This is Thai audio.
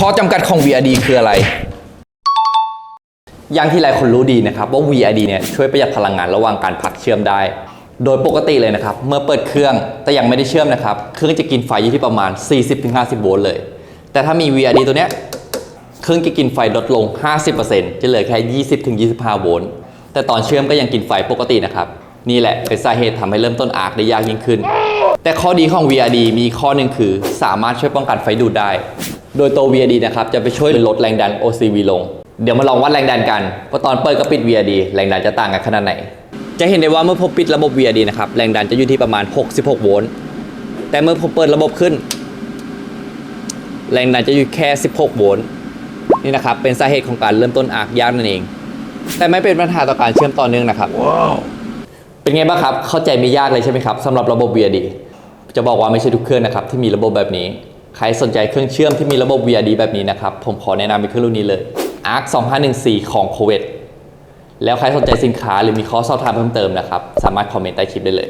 ข้อจำกัดของ VRD คืออะไร อย่างที่หลายคนรู้ดีนะครับว่า VRD เนี่ยช่วยประหยัดพลังงานระหว่างการพักเชื่อมได้ โดยปกติเลยนะครับ เมื่อเปิดเครื่องแต่ยังไม่ได้เชื่อมนะครับ เครื่องจะกินไฟอยู่ที่ประมาณ 40-50 โวลต์เลย แต่ถ้ามี VRD ตัวเนี้ยเครื่องจะกินไฟลดลง 50%จะเหลือแค่ 20-25 โวลต์แต่ตอนเชื่อมก็ยังกินไฟปกตินะครับนี่แหละเป็นสาเหตุทำให้เริ่มต้นอาร์คได้ยากยิ่งขึ้น แต่ข้อดีของ VRD มีข้อหนึ่งคือ สามารถช่วยป้องกันไฟดูดได้ โดยตัว VRD นะครับจะไปช่วยลดแรงดัน OCV ลง เดี๋ยวมาลองวัดแรงดันกันว่าตอนเปิดกับปิด VRD แรงดันจะต่างกันขนาดไหน จะเห็นได้ว่าเมื่อผมปิดระบบ VRD นะครับแรงดันจะอยู่ที่ประมาณ 66 โวลต์แต่เมื่อผมเปิดระบบขึ้น แรงดันจะอยู่แค่ 16 โวลต์นี่นะครับเป็นสาเหตุของการเริ่มต้นอาร์คยากนั่นเอง แต่ไม่เป็นปัญหาต่อการเชื่อมต่อเนื่องนะครับเป็นไงบ้างครับเข้าใจไม่ยากเลยใช่ไหมครับสำหรับระบบ VRD จะบอกว่าไม่ใช่ทุกเครื่องนะครับที่มีระบบแบบนี้ ใครสนใจเครื่องเชื่อมที่มีระบบ VRD แบบนี้นะครับ ผมขอแนะนำเป็นเครื่องรุ่นนี้เลย ARC 2514 ของ c o v e t แล้วใครสนใจสินค้าหรือมีข้อสอบถามเพิ่มเติมนะครับ สามารถคอมเมนต์ใต้คลิปได้เลย